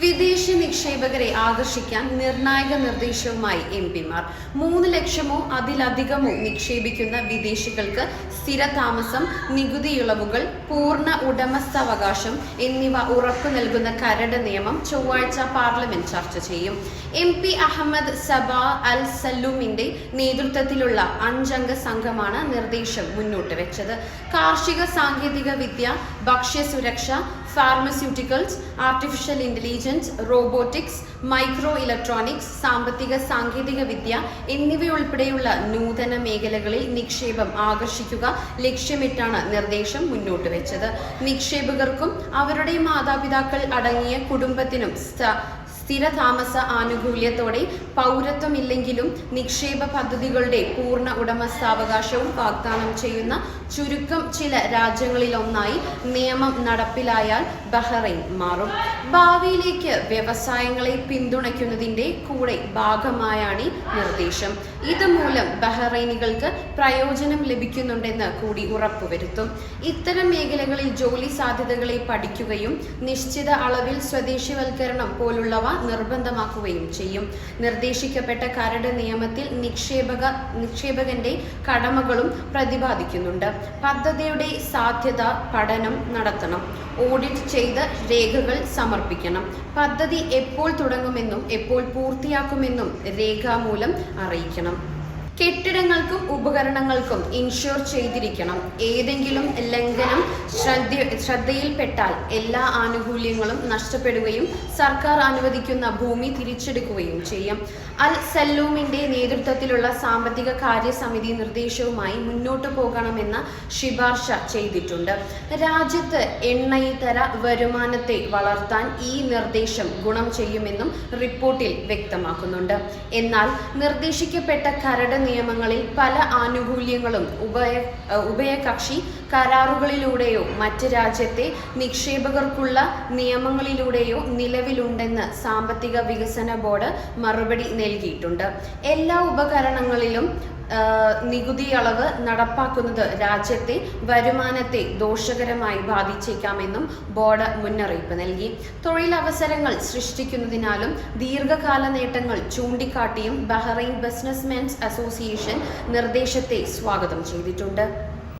വിദേശ നിക്ഷേപകരെ ആകർഷിക്കാൻ നിർണായക നിർദ്ദേശവുമായി എം പിമാർ. മൂന്ന് ലക്ഷമോ അതിലധികമോ നിക്ഷേപിക്കുന്ന വിദേശികൾക്ക് സ്ഥിരതാമസം നികുതി ഇളവുകൾ പൂർണ ഉടമസ്ഥാവകാശം എന്നിവ ഉറപ്പു നൽകുന്ന കരട് നിയമം ചൊവ്വാഴ്ച പാർലമെന്റ് ചർച്ച ചെയ്യും. M P Ahmad Saba Al സല്ലൂമിന്റെ നേതൃത്വത്തിലുള്ള അഞ്ചംഗ സംഘമാണ് നിർദ്ദേശം മുന്നോട്ട് വെച്ചത്. കാർഷിക സാങ്കേതിക വിദ്യ ഭക്ഷ്യസുരക്ഷ pharmaceuticals artificial intelligence robotics micro electronics സാമ്പത്തിക സാങ്കേതിക വിദ്യ എന്നിവയുൾപ്പെടെയുള്ള നൂതന മേഖലകളിൽ നിക്ഷേപം ആകർഷിക്കുക ലക്ഷ്യമിട്ടാണ് നിർദ്ദേശം മുന്നോട്ട് വെച്ചത്. നിക്ഷേപകർക്കും അവരുടെ മാതാപിതാക്കൾ അടങ്ങിയ കുടുംബത്തിനും സ്ഥിരതാമസ ആനുകൂല്യത്തോടെ പൗരത്വമില്ലെങ്കിലും നിക്ഷേപ പദ്ധതികളുടെ പൂർണ ഉടമസ്ഥാവകാശവും വാഗ്ദാനം ചെയ്യുന്ന ചുരുക്കം ചില രാജ്യങ്ങളിലൊന്നായി നിയമം നടപ്പിലായാൽ ബഹ്റൈൻ മാറും. ഭാവിയിലേക്ക് വ്യവസായങ്ങളെ പിന്തുണയ്ക്കുന്നതിന്റെ കൂടെ ഭാഗമായാണ് നിർദ്ദേശം. ഇതുമൂലം ബഹ്റൈനികൾക്ക് പ്രയോജനം ലഭിക്കുന്നുണ്ടെന്ന് കൂടി ഉറപ്പുവരുത്തും. ഇത്തരം മേഖലകളിൽ ജോലി സാധ്യതകളെ പഠിക്കുകയും നിശ്ചിത അളവിൽ സ്വദേശിവൽക്കരണം പോലുള്ളവ നിർബന്ധമാക്കുകയും ചെയ്യും. നിർദ്ദേശിക്കപ്പെട്ട കരട് നിയമത്തിൽ നിക്ഷേപക നിക്ഷേപകന്റെ കടമകളും പ്രതിപാദിക്കുന്നുണ്ട്. പദ്ധതിയുടെ സാധ്യത പഠനം നടത്തണം. ഓഡിറ്റ് ചെയ്ത് രേഖകൾ സമർപ്പിക്കണം. പദ്ധതി എപ്പോൾ തുടങ്ങുമെന്നും എപ്പോൾ പൂർത്തിയാക്കുമെന്നും രേഖാമൂലം അറിയിക്കണം. കെട്ടിടങ്ങൾക്കും ഉപകരണങ്ങൾക്കും ഇൻഷുർ ചെയ്തിരിക്കണം. ഏതെങ്കിലും ലംഘനം ശ്രദ്ധ ശ്രദ്ധയിൽപ്പെട്ടാൽ എല്ലാ ആനുകൂല്യങ്ങളും നഷ്ടപ്പെടുകയും സർക്കാർ അനുവദിക്കുന്ന ഭൂമി തിരിച്ചെടുക്കുകയും ചെയ്യും. അൽ സല്ലൂമിന്റെ നേതൃത്വത്തിലുള്ള സാമ്പത്തിക കാര്യസമിതി നിർദ്ദേശവുമായി മുന്നോട്ടു പോകണമെന്ന ശുപാർശ ചെയ്തിട്ടുണ്ട്. രാജ്യത്ത് എണ്ണയിതര വരുമാനത്തെ വളർത്താൻ ഈ നിർദ്ദേശം ഗുണം ചെയ്യുമെന്നും റിപ്പോർട്ടിൽ വ്യക്തമാക്കുന്നുണ്ട്. എന്നാൽ നിർദ്ദേശിക്കപ്പെട്ട കരട് നിയമങ്ങളിൽ പല ആനുകൂല്യങ്ങളും ഉഭയ ഉഭയകക്ഷി കരാറുകളിലൂടെയോ മറ്റ് രാജ്യത്തെ നിക്ഷേപകർക്കുള്ള നിയമങ്ങളിലൂടെയോ നിലവിലുണ്ടെന്ന് സാമ്പത്തിക വികസന ബോർഡ് മറുപടി നൽകിയിട്ടുണ്ട്. എല്ലാ ഉപകരണങ്ങളിലും നികുതി അളവ് നടപ്പാക്കുന്നത് രാജ്യത്തെ വരുമാനത്തെ ദോഷകരമായി ബാധിച്ചേക്കാമെന്നും ബോർഡ് മുന്നറിയിപ്പ് നൽകി. തൊഴിലവസരങ്ങൾ സൃഷ്ടിക്കുന്നതിനാലും ദീർഘകാല നേട്ടങ്ങൾ ചൂണ്ടിക്കാട്ടിയും ബഹ്റൈൻ ബിസിനസ്മെൻസ് അസോസിയേഷൻ നിർദ്ദേശത്തെ സ്വാഗതം ചെയ്തിട്ടുണ്ട്.